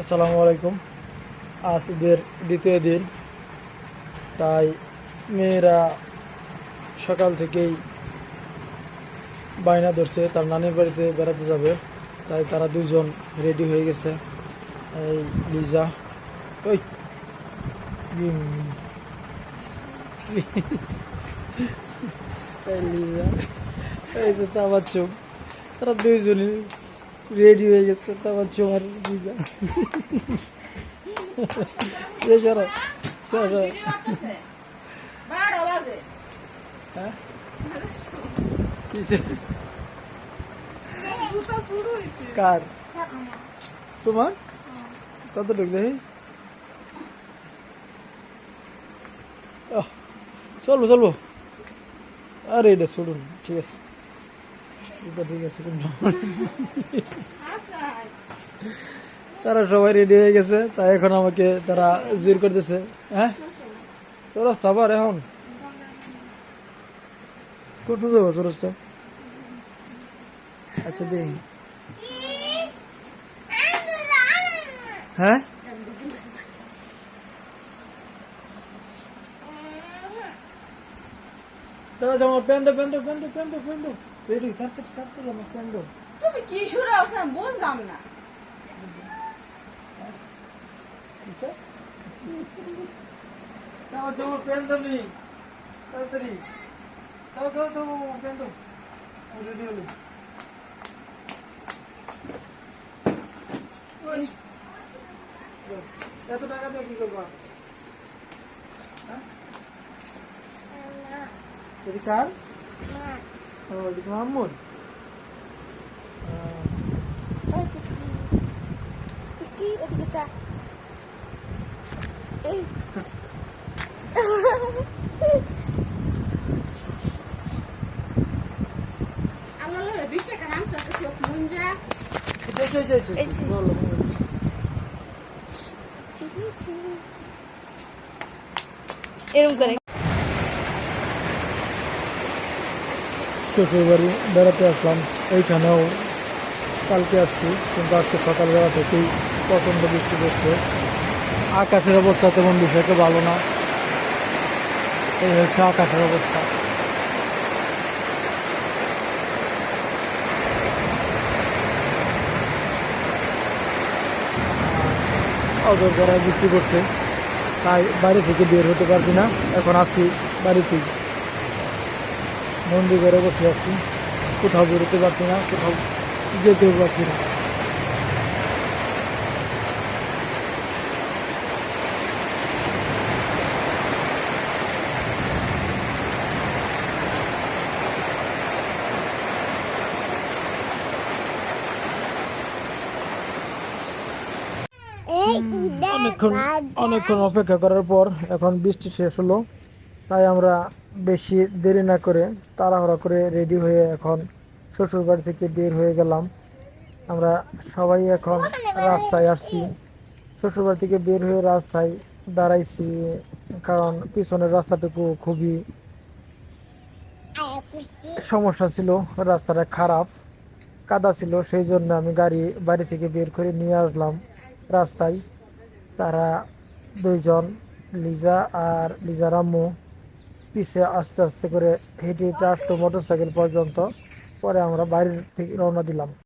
আসসালামু আলাইকুম। আজ ঈদের দ্বিতীয় দিন। তাই মেয়েরা সকাল থেকেই বায়না ধরছে। তার নানির বাড়িতে বেড়াতে যাবে। তাই তারা দুজন রেডি হয়ে গেছে। এই লিজা, ওই লিজা, এই যে তামার চোখ তারা দুইজনই রেডি হয়ে গেছে তারপর চোমার লিজা এই সরো, সরো। হ্যাঁ? কিসে? কার তোমার কতটুকু দেখি আহ, চলবো চলবো আরে এটা শুনুন ঠিক আছে তারা সবাই রেডি হয়ে গেছে, তাই এখন আমাকে তারা জোর করতেছে। হ্যাঁ? চরস্তা আবার এখন? কোথাও যাব চরস্তা আচ্ছা দিন হ্যাঁ? দাদা জামা প্যান দো প্যান দো প্যান দো রেডি থাকতে থাকতে জামা প্যান দো তুমি কি শুরু করছেন বুঝলাম না। কিসে দাদা জামা প্যান দো নি তাড়াতাড়ি। দাও দাও দাও প্যান দো রেডি হলো। এত টাকা দিয়ে কি করবা হ্যাঁ? এটি কার ও কি ওদিকে চা এই আল্লাহ রে বিশ টাকা নাম তো একটা চোখ মুঞ্জা এটা এটা এটা এটা এটা বলো, বলো। এরকম করে শ্বশুর বাড়ি বেড়াতে আসলাম। এইখানেও কালকে আসছি, কিন্তু আজকে সকালবেলা থেকেই প্রচণ্ড বৃষ্টি পড়ছে। আকাশের অবস্থা তেমন বিষয়টা ভালো না। এই হচ্ছে আকাশের অবস্থা। অজর করায় বৃষ্টি করছে তাই বাড়ি থেকে বের হতে পারছি না। এখন আছি বাড়িতেই। মন্দির ঘরে বসে আছি। কোথাও বেরোতে পারছি না কোথাও যেতেও পারছি না। অনেকক্ষণ অনেকক্ষণ অপেক্ষা করার পর এখন বৃষ্টি শেষ হলো তাই আমরা বেশি দেরি না করে তাড়াহুড়া করে রেডি হয়ে এখন শ্বশুর বাড়ি থেকে বের হয়ে গেলাম। আমরা সবাই এখন রাস্তায় আসছি। শ্বশুর বাড়ি থেকে বের হয়ে রাস্তায় দাঁড়াইছি, কারণ পিছনের রাস্তাটুকু খুবই সমস্যা ছিল, রাস্তাটা খারাপ, কাদা ছিল, সেই জন্য আমি গাড়ি বাড়ি থেকে বের করে নিয়ে আসলাম রাস্তায়। তারা দুইজন, লিজা আর লিজার আম্মু পিছে আস্তে আস্তে করে হেঁটে হেঁটে আসলো মোটর সাইকেল পর্যন্ত। পরে আমরা বাইরের থেকে রওনা দিলাম।